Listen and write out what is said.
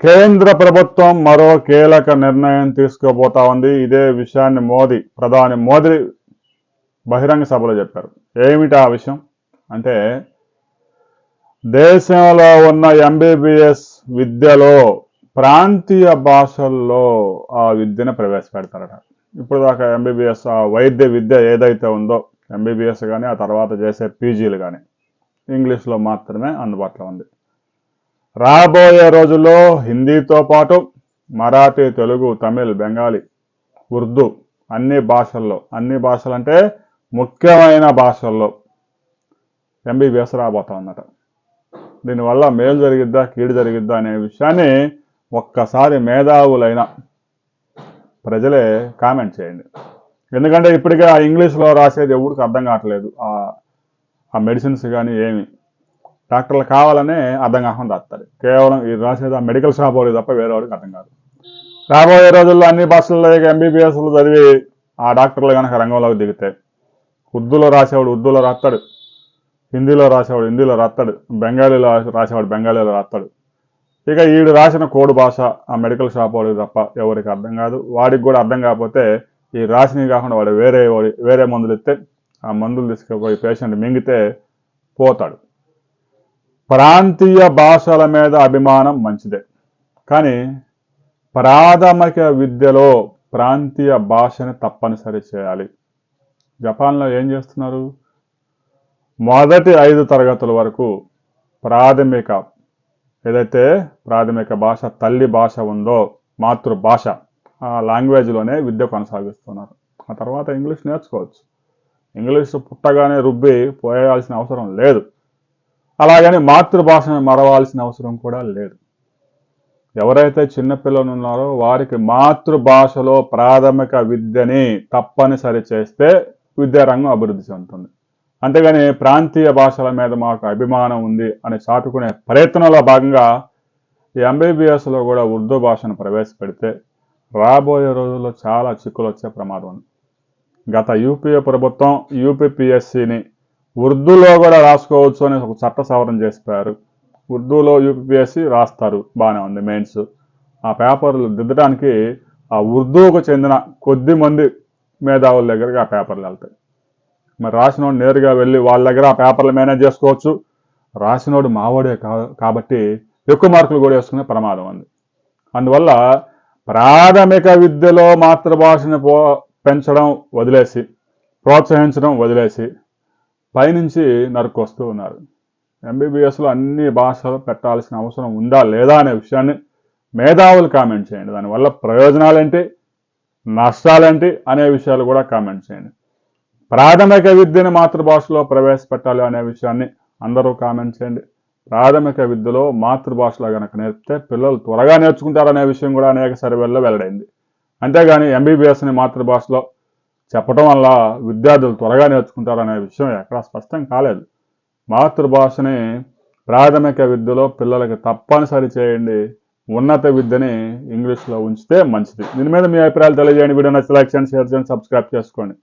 కేంద్ర ప్రభుత్వం మరో కీలక నిర్ణయం తీసుకోబోతా ఉంది. ఇదే విషయాన్ని మోదీ ప్రధాని మోదీ బహిరంగ సభలో చెప్పారు. ఏమిటి ఆ విషయం? అంటే దేశంలో ఉన్న ఎంబీబీఎస్ విద్యలో ప్రాంతీయ భాషల్లో ఆ విద్యను ప్రవేశపెడతారట. ఇప్పుడు దాకా ఎంబీబీఎస్ ఆ వైద్య విద్య ఏదైతే ఉందో ఎంబీబీఎస్ కానీ ఆ తర్వాత చేసే పీజీలు కానీ ఇంగ్లీష్లో మాత్రమే అందుబాటులో ఉంది. రాబోయే రోజుల్లో హిందీతో పాటు మరాఠీ తెలుగు తమిళ్ బెంగాలీ ఉర్దూ అన్ని భాషల్లో అన్ని భాషలు అంటే ముఖ్యమైన భాషల్లో ఎంబీబీఎస్ రాబోతా ఉందట దీనివల్ల మేలు జరిగిద్దా కీడు జరిగిద్దా అనే విషయాన్ని ఒక్కసారి మేధావులైన ప్రజలే కామెంట్ చేయండి. ఎందుకంటే ఇప్పటికే ఆ ఇంగ్లీష్లో రాసేది ఎవరికి అర్థం కావట్లేదు. ఆ- ఆ మెడిసిన్స్ కానీ ఏమి డాక్టర్లు కావాలనే అర్థం కాకుండా రాస్తారు కేవలం ఇది రాసేది ఆ మెడికల్ షాప్ వాడికి తప్ప వేరే వాడికి అర్థం కాదు. రాబోయే రోజుల్లో అన్ని భాషల్లో ఇక ఎంబీబీఎస్లు చదివి ఆ డాక్టర్లు కనుక రంగంలోకి దిగితే ఉర్దూలో రాసేవాడు ఉర్దూలో రాస్తాడు హిందీలో రాసేవాడు హిందీలో రాస్తాడు బెంగాలీలో రాసేవాడు బెంగాలీలో రాస్తాడు. ఇక ఈడు రాసిన కోడు భాష ఆ మెడికల్ షాప్ వాడికి తప్ప ఎవరికి అర్థం కాదు. వాడికి కూడా అర్థం కాకపోతే ఈ రాసినవి కాకుండా వాడు వేరే వాడి వేరే మందులు ఇస్తే ఆ మందులు తీసుకుపోయి పేషెంట్ మింగితే పోతాడు. ప్రాంతీయ భాషల మీద అభిమానం మంచిదే. కానీ ప్రాథమిక విద్యలో ప్రాంతీయ భాషని తప్పనిసరి చేయాలి. జపాన్లో ఏం చేస్తున్నారు? మొదటి ఐదు తరగతుల వరకు ప్రాథమిక ఏదైతే ప్రాథమిక భాష తల్లి భాష ఉందో మాతృభాష ఆ లాంగ్వేజ్లోనే విద్య కొనసాగిస్తున్నారు. ఆ తర్వాత ఇంగ్లీష్ నేర్చుకోవచ్చు. ఇంగ్లీష్ పుట్టగానే రుబ్బి పోయాల్సిన అవసరం లేదు. అలాగని మాతృభాషను మరవాల్సిన అవసరం కూడా లేదు. ఎవరైతే చిన్నపిల్లలు ఉన్నారో వారికి మాతృభాషలో ప్రాథమిక విద్యని తప్పనిసరి చేస్తే విద్యారంగం అభివృద్ధి చెందుతుంది. అంతేగాని ప్రాంతీయ భాషల మీద మాకు అభిమానం ఉంది అని చాటుకునే ప్రయత్నంలో భాగంగా ఈ ఎంబీబీఎస్లో కూడా ఉర్దూ భాషను ప్రవేశపెడితే రాబోయే రోజుల్లో చాలా చిక్కులు వచ్చే ప్రమాదం ఉంది. గత యూపీఏ ప్రభుత్వం యూపీపీఎస్సిని ఉర్దూలో కూడా రాసుకోవచ్చు అని ఒక చట్ట సవరణ చేసిపోయారు ఉర్దూలో యూపీఎస్సి రాస్తారు. బాగానే ఉంది మెయిన్స్. ఆ పేపర్లు దిద్దడానికి ఆ ఉర్దూకు చెందిన కొద్ది మంది మేధావుల దగ్గరికి ఆ పేపర్లు వెళ్తాయి. మరి రాసినోడు నేరుగా వెళ్ళి వాళ్ళ దగ్గర ఆ పేపర్లు మేనేజ్ చేసుకోవచ్చు. రాసినోడు మావాడే కాబట్టి ఎక్కువ మార్కులు కూడా వేసుకునే ప్రమాదం ఉంది. అందువల్ల ప్రాథమిక విద్యలో మాతృభాషను పెంచడం వదిలేసి ప్రోత్సహించడం వదిలేసి పైనుంచి నరుకొస్తూ ఉన్నారు. ఎంబీబీఎస్లో అన్ని భాషలు పెట్టాల్సిన అవసరం ఉందా లేదా అనే విషయాన్ని మేధావులు కామెంట్ చేయండి. దానివల్ల ప్రయోజనాలేంటి? నష్టాలేంటి? అనే విషయాలు కూడా కామెంట్ చేయండి. ప్రాథమిక విద్యను మాతృభాషలో ప్రవేశపెట్టాలి అనే విషయాన్ని అందరూ కామెంట్ చేయండి. ప్రాథమిక విద్యలో మాతృభాషలో కనుక నేర్పితే పిల్లలు త్వరగా నేర్చుకుంటారనే విషయం కూడా అనేక సర్వేల్లో వెల్లడైంది. అంతేగాని ఎంబీబీఎస్ని మాతృభాషలో చెప్పడం వల్ల విద్యార్థులు త్వరగా నేర్చుకుంటారనే విషయం ఎక్కడా స్పష్టం కాలేదు. మాతృభాషని ప్రాథమిక విద్యలో పిల్లలకి తప్పనిసరి చేయండి. ఉన్నత విద్యని ఇంగ్లీష్లో ఉంచితే మంచిది. దీని మీద మీ అభిప్రాయాలు తెలియజేయండి. వీడియో నచ్చి లైక్ చేయండి షేర్ చేయండి సబ్స్క్రైబ్ చేసుకోండి.